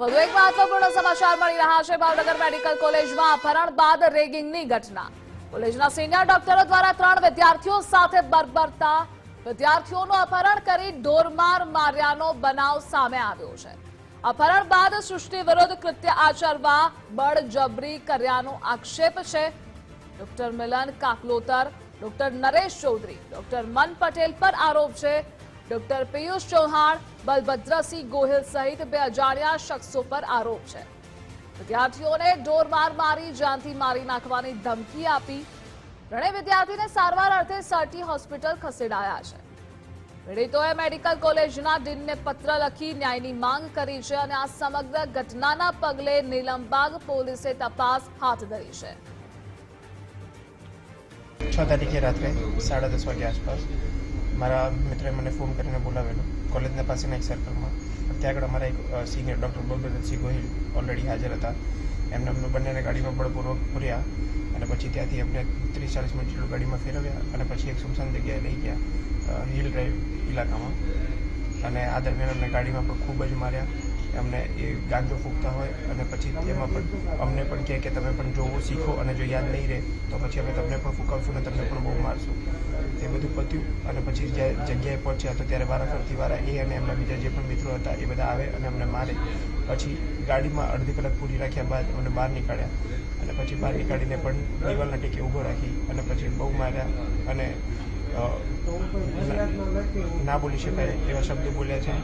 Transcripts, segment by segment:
વધુ એક મહત્વપૂર્ણ સમાચાર મળી રહ્યા છે. ભાવનગર મેડિકલ કોલેજમાં અપહરણ બાદ રેગિંગની ઘટના. કોલેજના સિનિયર ડોક્ટરો દ્વારા ત્રણ વિદ્યાર્થીઓ સાથે બરબરતા. વિદ્યાર્થીઓનું અપહરણ કરી ઢોરમાર માર્યાનો બનાવ સામે આવ્યો છે. અપહરણ બાદ સૃષ્ટિ વિરુદ્ધ કૃત્ય આચરવા બળજબરી કર્યાનો આક્ષેપ છે. Doctor Milan Kakalotar, doctor Naresh Chaudhari, doctor Man Patel પર આરોપ છે. ડોક્ટર પિયુષ ચૌહાણ, બલભદ્રસિંહ ગોહિલ સહિત બે અજાણ્યા શખ્સો પર આરોપ છે. વિદ્યાર્થીઓને ઢોરમાર મારી, જાનથી મારી નાખવાની ધમકી આપી ત્રણેય વિદ્યાર્થીને સારવાર અર્થે સરટી હોસ્પિટલ ખસેડાયા છે. પીડિતોએ મેડિકલ કોલેજના ડીનને પત્ર લખી ન્યાયની માંગ કરી છે અને આ સમગ્ર ઘટનાના પગલે નીલમબાગ પોલીસે તપાસ હાથ ધરી છે. છ તારીખે રાત્રે સાડા દસ વાગ્યા આસપાસ મારા મિત્રએ મને ફોન કરીને બોલાવેલો. કોલેજના પાસેના એક સર્કલમાં ત્યાં આગળ અમારા એક senior doctor Balbhadrasinh Gohil already હાજર હતા. એમને અમને બંનેને ગાડીમાં બળપૂર્વક પૂર્યા અને પછી ત્યાંથી અમને ત્રીસ ચાલીસ મિનિટ જેટલું ગાડીમાં ફેરવ્યા અને પછી એક સુમસાન જગ્યાએ લઈ ગયા હિલ ડ્રાઈવ ઇલાકામાં. અને આ દરમિયાન અમને ગાડીમાં પણ ખૂબ જ માર્યા. અમને એ ગાંજો ફૂંકતા હોય અને પછી એમાં પણ અમને પણ કહે કે તમે પણ જોવો, શીખો અને જો યાદ નહીં રહે તો પછી અમે તમને પણ ફૂંકાવશું અને તમને પણ બહુ મારશું. એ બધું પત્યું અને પછી જ્યારે જગ્યાએ પહોંચ્યા તો ત્યારે વારાફરતી વારા એ અને એમના બીજા જે પણ મિત્રો હતા એ બધા આવે અને અમને મારે. પછી ગાડીમાં અડધી કલાક પૂરી રાખ્યા બાદ અમને બહાર નીકાળ્યા અને પછી બહાર નીકાળીને પણ દિવાલના ટેકે ઊભો રાખી અને પછી બહુ માર્યા અને ના બોલી શકાય એવા શબ્દો બોલ્યા છે.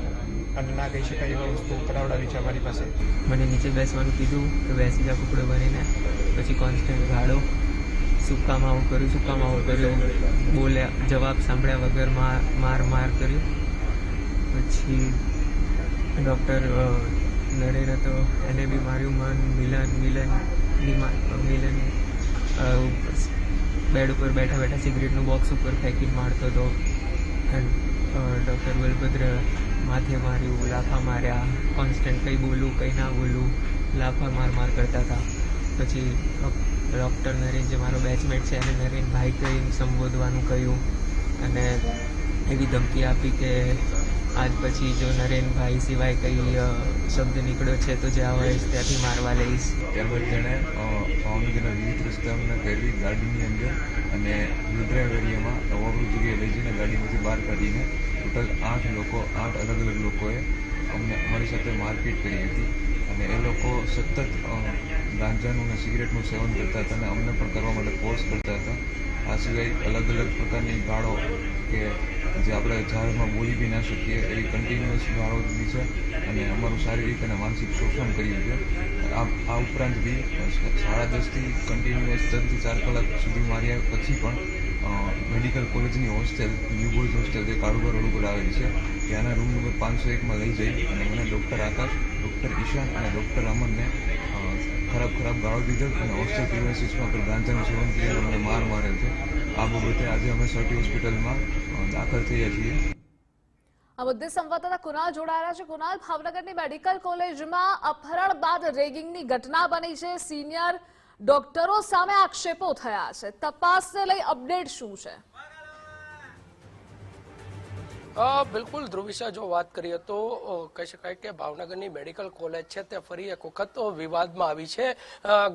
અને ના કહી શકાય એવી વસ્તુ કરાવડાવી છે અમારી પાસે. મને નીચે બેસવાનું કીધું કે બેસી જા કપડું ભરીને પછી કોન્સ્ટન્ટ ગાળો. શું કામ આવું કર્યું શું કામ આવું કર્યું. બોલ્યા જવાબ સાંભળ્યા વગર માર માર માર કર્યું. પછી ડૉક્ટર નરેન હતો એને બી માર્યું મન, મિલન મિલન મિલન બેડ ઉપર બેઠા બેઠા સિગરેટનું બોક્સ ઉપર ફેંકીને મારતો હતો. ડૉક્ટર બલભદ્ર માથે માર્યું, લાફા માર્યા કોન્સ્ટન્ટ કંઈ બોલું, કંઈ ના બોલું, લાફા માર માર કરતા હતા. પછી ડૉક્ટર નરેન જે મારો બેચમેટ છે, એને નરેનભાઈ કહીને સંબોધવાનું કહ્યું. અને એવી ધમકી આપી કે આજ પછી જો નરેનભાઈ સિવાય કંઈ શબ્દ નીકળ્યો છે તો જ્યાં આવીશ ત્યાંથી મારવા લઈશ. ત્યારબાદ તેણે ભાવનગરના વિવિધ રસ્તાઓના કરી ગાડીની અંદર અને ડ્રાઈવ એરિયામાં જગ્યાએ લઈ જઈને ગાડીમાંથી બહાર કાઢીને ટોટલ આઠ લોકો, આઠ અલગ અલગ લોકોએ અમને અમારી સાથે મારપીટ કરી હતી અને એ લોકો સતત ગાંજાનું અને સિગરેટનું સેવન કરતા હતા અને અમને પણ કરવા માટે ફોર્સ કરતા હતા. આ સિવાય અલગ અલગ પ્રકારની ગાળો કે જે આપણે જાહેરમાં બોલી બી ના શકીએ, એવી કન્ટિન્યુઅસ ગાળો દીધી છે અને અમારું શારીરિક અને માનસિક શોષણ કર્યું છે. આ ઉપરાંત બી સાડા દસથી કન્ટિન્યુઅસ ત્રણથી ચાર કલાક સુધી માર્યા પછી પણ મેડિકલ કોલેજની હોસ્ટેલ ન્યૂ બોયઝ હોસ્ટેલ જે કાળુબા રોડ આવેલી છે, ત્યાંના રૂમ નંબર પાંચસો એકમાં લઈ જઈ અને મને ડૉક્ટર આકાશ ડૉક્ટર ઈશાન અને ડૉક્ટર અમનને ખરાબ ખરાબ ગાળો દીધો અને હોસ્ટેલ પ્રિવાસીસમાં પણ ગાંજાનું સેવન કરીને અમને માર મારેલ છે. આ બાબતે આજે અમે સર્ટી હોસ્પિટલમાં દાખલ થયા છીએ. આ મુદ્દે સંવાદદાતા કુનાલ જોડાયેલા છે. કુનાલ ભાવનગરની મેડિકલ કોલેજમાં અપહરણ બાદ રેગિંગની ઘટના બની છે. સિનિયર ડોક્ટરો સામે આક્ષેપો થયા છે. તપાસને લઈ અપડેટ શું છે? બિલકુલ ધ્રુવિશા જો વાત કરીએ તો કહી શકાય કે ભાવનગરની મેડિકલ કોલેજ છે તે ફરી એક વખત વિવાદમાં આવી છે.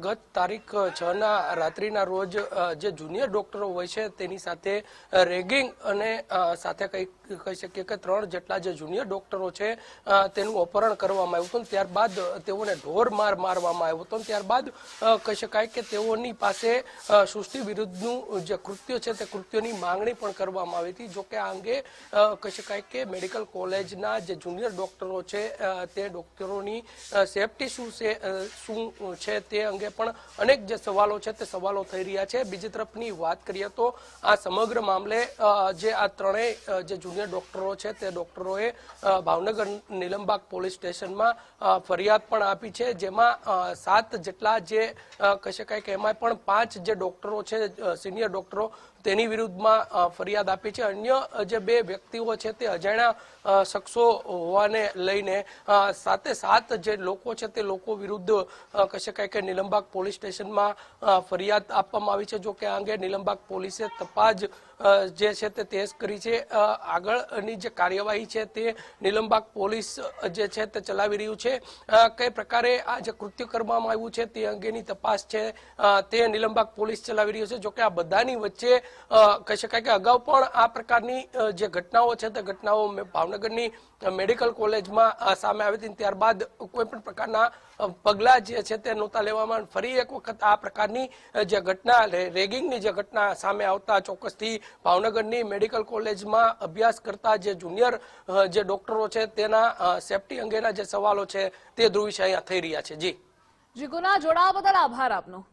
ગત તારીખ છ ના રાત્રિના રોજ જે જુનિયર ડોક્ટરો હોય છે, તેની સાથે રેગિંગ અને સાથે કહી કહી શકીએ કે ત્રણ જેટલા જે જુનિયર ડોક્ટરો છે તેનું અપહરણ કરવામાં આવ્યું હતું. ત્યારબાદ તેઓને ઢોર માર મારવામાં આવ્યો હતો. ત્યારબાદ કહી શકાય કે તેઓની પાસે સૃષ્ટિ વિરુદ્ધનું જે કૃત્ય છે, તે કૃત્યોની માંગણી પણ કરવામાં આવી હતી. જોકે આ અંગે કહી શકાય કે મેડિકલ કોલેજના જે જુનિયર ડોક્ટરો છે તે ડોક્ટરોની સેફટી શું છે શું છે તે અંગે પણ અનેક જે સવાલો છે તે સવાલો થઈ રહ્યા છે. બીજી તરફની વાત કરીએ તો આ સમગ્ર મામલે જે આ ત્રણેય જે જુનિયર ડોક્ટરો છે તે ડોક્ટરોએ ભાવનગર નિલમબાગ પોલીસ સ્ટેશનમાં ફરિયાદ પણ આપી છે, જેમાં સાત જેટલા જે કહી શકાય કે એમાં પણ પાંચ જે ડોક્ટરો છે સિનિયર ડોક્ટરો તેની વિરુદ્ધમાં ફરિયાદ આપી છે. અન્ય જે બે વ્યક્તિઓ છે તે અજાણ્યા શખ્સો હોવાને લઈને સાથે સાતે જે લોકો છે તે લોકો વિરુદ્ધ કહી શકાય કે નિલંબાગ પોલીસ સ્ટેશનમાં ફરિયાદ આપવામાં આવી છે. જો કે આ અંગે નિલંબાગ પોલીસે તપાસ જે છે તે તેજ કરી છે. આગળની જે કાર્યવાહી છે તે નીલમબાગ પોલીસ જે છે તે ચલાવી રહ્યું છે. કઈ પ્રકારે આ જે કૃત્ય કરવામાં આવ્યું છે તે અંગેની તપાસ છે તે નીલમબાગ પોલીસ ચલાવી રહ્યું છે. જોકે આ બધાની વચ્ચે કહી શકાય કે અગાઉ પણ આ પ્રકારની જે ઘટનાઓ છે તે ઘટનાઓ ભાવનગરની મેડિકલ કોલેજમાં સામે આવી હતી. ત્યારબાદ કોઈ પણ પ્રકારના પગલાં જે છે તે નહોતા લેવામાં. ફરી એક વખત આ પ્રકારની જે ઘટના રેગિંગની જે ઘટના સામે આવતા ચોક્કસથી ભાવનગરની મેડિકલ કોલેજમાં અભ્યાસ કરતા જે જુનિયર જે ડોક્ટરો છે તેના સેફટી અંગેના જે સવાલો છે તે ધ્રુવિશ અહીંયા થઈ રહ્યા છે. જી. જી ગુના જોડાવા બદલ આભાર આપનો.